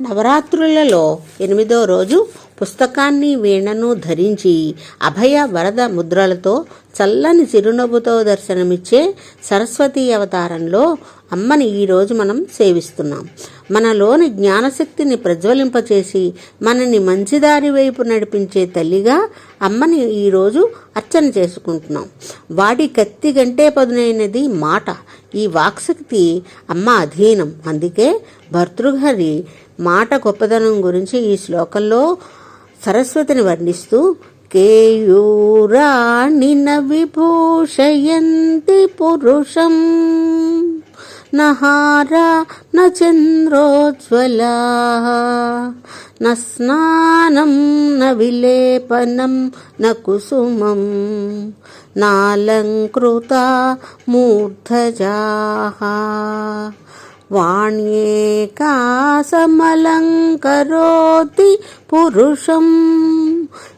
నవరాత్రులలో ఎనిమిదో రోజు పుస్తకాన్ని వీణను ధరించి అభయ వరద ముద్రలతో చల్లని చిరునవ్వుతో దర్శనమిచ్చే సరస్వతి అవతారంలో అమ్మని ఈరోజు మనం సేవిస్తున్నాం. మనలోని జ్ఞానశక్తిని ప్రజ్వలింపచేసి మనని మంచిదారి వైపు నడిపించే తల్లిగా అమ్మని ఈరోజు అర్చన చేసుకుంటున్నాం. వాడి కత్తి గంటే పదునైనది మాట. ఈ వాక్శక్తి అమ్మ అధీనం. అందుకే భర్తృహరి మాట గొప్పదనం గురించి ఈ శ్లోకంలో సరస్వతిని వర్ణిస్తూ కేయూరాణి న విభూషయంతి పురుషం నహారా న చంద్రోజ్వలా న స్నానం న విలేపనం న కుసుమం నాలంకృత మూర్ధజాః. వాణ్యేకాసమలంకరోతి పురుషం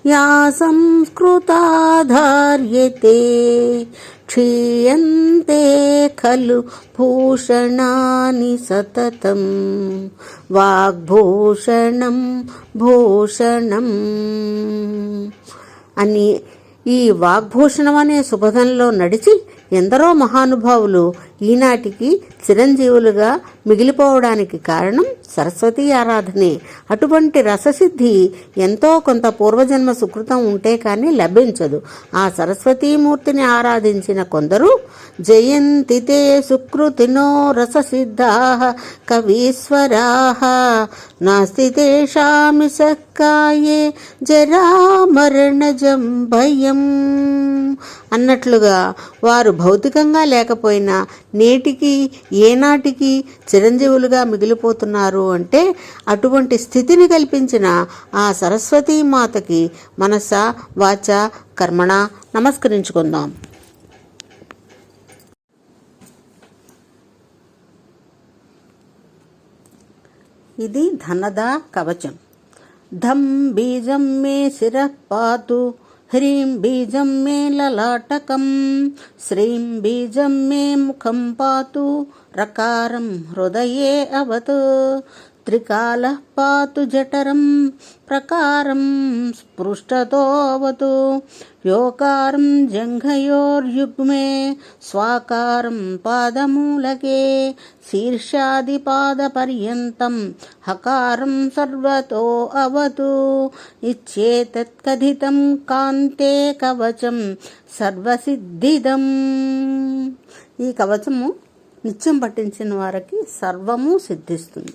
యా సంస్కృతాధార్యతే క్షీయంతే ఖలు భూషణాని సతతం వాగ్భూషణం భూషణం అని ఈ వాగ్భూషణం అనే సుభదంలో నడిచి ఎందరో మహానుభావులు ఈనాటికి చిరంజీవులుగా మిగిలిపోవడానికి కారణం సరస్వతి ఆరాధనే. అటువంటి రససిద్ధి ఎంతో కొంత పూర్వజన్మ సుకృతం ఉంటే కానీ లభించదు. ఆ సరస్వతీమూర్తిని ఆరాధించిన కొందరు జయంతి తే సుకృతినో రససిద్ధా కవీశ్వరా నాస్తి తేషామి సక్కాయే జరామరణజం భయం అన్నట్లుగా వారు భౌతికంగా లేకపోయినా నేటికి ఏనాటికి చిరంజీవులుగా మిగిలిపోతున్నారు అంటే అటువంటి స్థితిని కల్పించిన ఆ సరస్వతీ మాతకి మనస వాచ కర్మణ నమస్కరించుకుందాం. ఇది ధనద కవచం. ధం బీజం మే శిర పాతు. హ్రీం బీజం మే లలాటకం శ్రీం బీజం మే ముఖం పాతు రకారం హృదయే అవత్. త్రికాలः పాతు జఠరం ప్రకారం స్పృష్టతోవతు. యోకారం జంఘయోర్యుగ్మే స్వాకారం పాదమూలకే శీర్షాదిపాదపర్యంతం హకారం సర్వతో అవతు. ఇచ్చేతత్కథితం కాంతే కవచం సర్వసిద్ధిదం. ఈ కవచము నిత్యం పఠించిన వారికి సర్వము సిద్ధిస్తుంది.